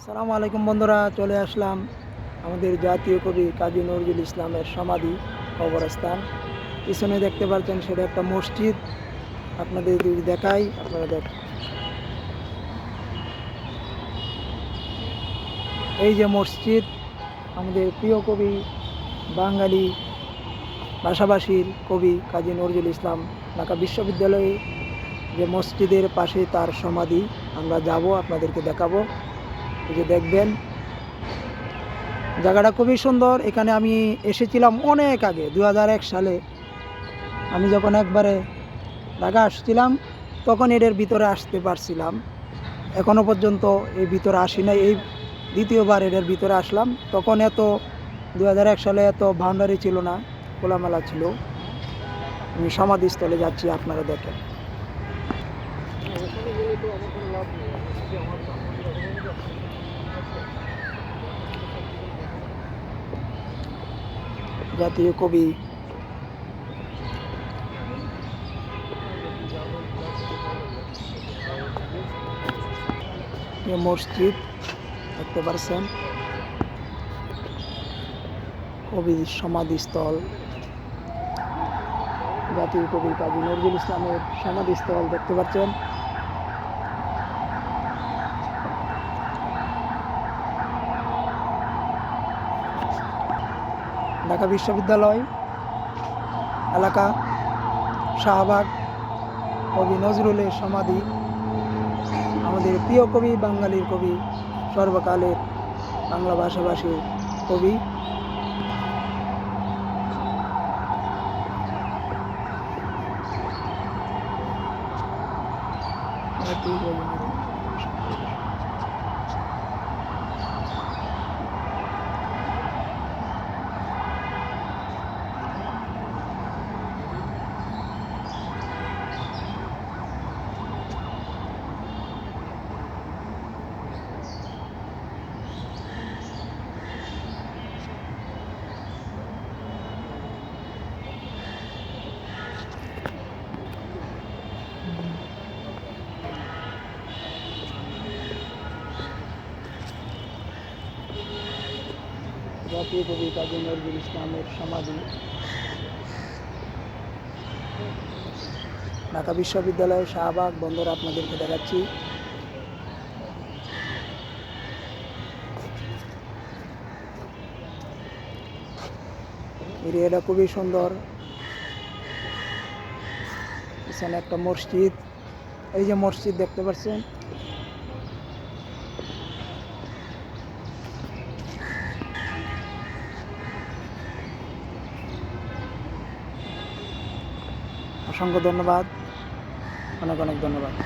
আসসালামু আলাইকুম বন্ধুরা, চলে আসলাম আমাদের জাতীয় কবি কাজী নজরুল ইসলামের সমাধি কবরস্থান। পিছনে দেখতে পাচ্ছেন সেটা একটা মসজিদ। আপনাদের যদি দেখাই, আপনারা দেখ এই যে মসজিদ, আমাদের প্রিয় কবি, বাঙালি, ভাষাভাষীর কবি কাজী নজরুল ইসলাম, ঢাকা বিশ্ববিদ্যালয়ে যে মসজিদের পাশে তার সমাধি, আমরা যাব, আপনাদেরকে দেখাবো। এই যে দেখবেন, জায়গাটা খুবই সুন্দর। এখানে আমি এসেছিলাম অনেক আগে দু হাজার এক সালে। আমি যখন একবারে ঢাকা আসছিলাম, তখন এদের ভিতরে আসতে পারছিলাম। এখনও পর্যন্ত এই ভিতরে আসি নাই, এই দ্বিতীয়বার এদের ভিতরে আসলাম। তখন এত দু হাজার এক সালে এত বাউন্ডারি ছিল না, খোলামেলা ছিল। আমি সমাধিস্থলে যাচ্ছি, আপনারা দেখেন। জাতীয় কবি। মসজিদ, দেখতে পারছেন? কবির সমাধিস্থল। জাতীয় কবি কাজী নজরুল ইসলামের সমাধিস্থল, দেখতে পাচ্ছেন? ঢাকা বিশ্ববিদ্যালয় এলাকা শাহবাগ কবি নজরুলের সমাধি, আমাদের প্রিয় কবি, বাঙালির কবি, সর্বকালের বাংলা ভাষাভাষীর কবি। জাতীয় কবি কাজী নজরুল ইসলামের সমাধি। ঢাকা বিশ্ববিদ্যালয়ের শাহবাগ বন্দর আপনাদেরকে দেখাচ্ছি। এরিয়াটা খুবই সুন্দর। এখানে একটা মসজিদ। এই যে মসজিদ দেখতে পাচ্ছেন অসংখ্য ধন্যবাদ। অনেক অনেক ধন্যবাদ।